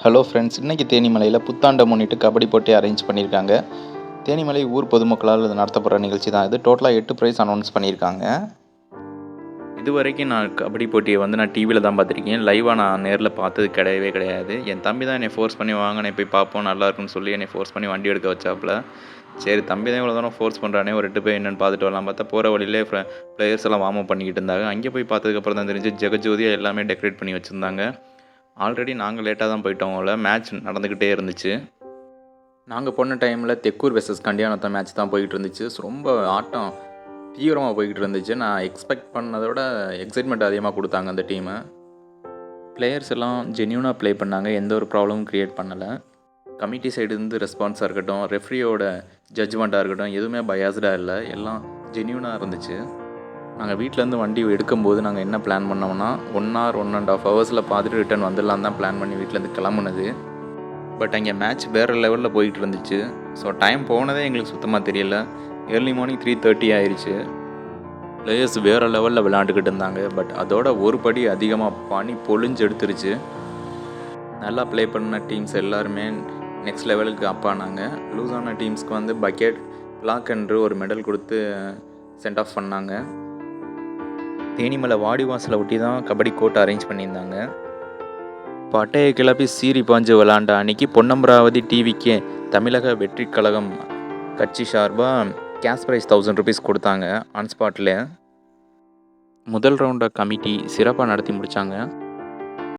Hello friends இன்றைக்கி தேனிமலையில் புத்தாண்டை முன்னிட்டு கபடி போட்டி அரேஞ்ச் பண்ணியிருக்காங்க. தேனிமலை ஊர் பொதுமக்களால் இது நடத்தப்படுற நிகழ்ச்சி தான் இது. டோட்டலாக எட்டு ப்ரைஸ் அனௌன்ஸ் பண்ணியிருக்காங்க. இது வரைக்கும் நான் கபடி போட்டியை வந்து நான் டிவியில் தான் பார்த்துருக்கேன். லைவாக நான் நேரில் பார்த்தது கிடையவே கிடையாது. என் தம்பி தான் என்னை ஃபோர்ஸ் பண்ணி வாங்கினே போய் பார்ப்போம் நல்லாயிருக்குன்னு சொல்லி என்னை ஃபோர்ஸ் பண்ணி வண்டி எடுக்க வச்சாப்புல. சரி தம்பி தான் இவ்வளோ தூரம் ஃபோர்ஸ் பண்ணுறானே ஒரு ரெண்டு போய் என்னென்னு பார்த்துட்டு வரலாம். பார்த்தா போகிற வழியிலே பிளேயர்ஸ் எல்லாம் வார்ம் அப் பண்ணிக்கிட்டு இருந்தாங்க. அங்கே போய் பார்த்ததுக்கப்புறம் தான் தெரிஞ்சு ஜெகஜோதியாக எல்லாமே டெக்கரேட் பண்ணி வச்சுருந்தாங்க. ஆல்ரெடி நாங்கள் லேட்டாக தான் போயிட்டோம்ல மேட்ச் நடந்துக்கிட்டே இருந்துச்சு. நாங்கள் போன டைமில் தெக்கூர் வெர்சஸ் கண்டியானத்தா மேட்ச் தான் போயிட்டு இருந்துச்சு. ரொம்ப ஆட்டம் தீவிரமாக போய்கிட்டு இருந்துச்சு. நான் எக்ஸ்பெக்ட் பண்ணதோட எக்ஸைட்மெண்ட் அதிகமாக கொடுத்தாங்க அந்த டீமை பிளேயர்ஸ் எல்லாம் ஜென்யூனாக ப்ளே பண்ணாங்க. எந்த ஒரு ப்ராப்ளமும் க்ரியேட் பண்ணலை. கமிட்டி சைடுலேருந்து ரெஸ்பான்ஸாக இருக்கட்டும் ரெஃப்ரியோட ஜட்ஜ்மெண்ட்டாக இருக்கட்டும் எதுவுமே பயாஸ்டாக இல்லை. எல்லாம் ஜென்யூனாக இருந்துச்சு. நாங்கள் வீட்டிலேருந்து வண்டி எடுக்கும்போது நாங்கள் என்ன பிளான் பண்ணோம்னா one hour one and half ஹவர்ஸில் பார்த்துட்டு ரிட்டர்ன் வந்துடலாம் தான் பிளான் பண்ணி வீட்டிலேருந்து கிளம்புனது. பட் அங்கே மேட்ச் வேறு லெவலில் போயிட்டு இருந்துச்சு. ஸோ டைம் போனதே எங்களுக்கு சுத்தமாக தெரியல. ஏர்லி மார்னிங் த்ரீ தேர்ட்டி ஆயிடுச்சு பிளேயர்ஸ் வேறு லெவலில் விளாண்டுக்கிட்டு இருந்தாங்க. பட் அதோட ஒரு படி அதிகமாக பனி பொழிஞ்சு எடுத்துருச்சு. நல்லா ப்ளே பண்ண டீம்ஸ் எல்லாருமே நெக்ஸ்ட் லெவலுக்கு அப் ஆனாங்க. லூஸ் ஆன டீம்ஸ்க்கு வந்து பக்கெட் பிளாக் என்று ஒரு மெடல் கொடுத்து சென்ட் ஆஃப் பண்ணாங்க. தேனிமலை வாடிவாசலை ஒட்டி தான் கபடி கோர்ட் அரேஞ்ச் பண்ணியிருந்தாங்க. பட்டையை கிளப்பி சீறி பாஞ்சு விளாண்ட அன்னைக்கு பொன்னம்பராவதி டிவிக்கு தமிழக வெற்றி கழகம் கட்சி சார்பாக கேஷ் ப்ரைஸ் தௌசண்ட் ருபீஸ் கொடுத்தாங்க ஆன் ஸ்பாட்டில் முதல் ரவுண்டை கமிட்டி சிறப்பாக நடத்தி முடித்தாங்க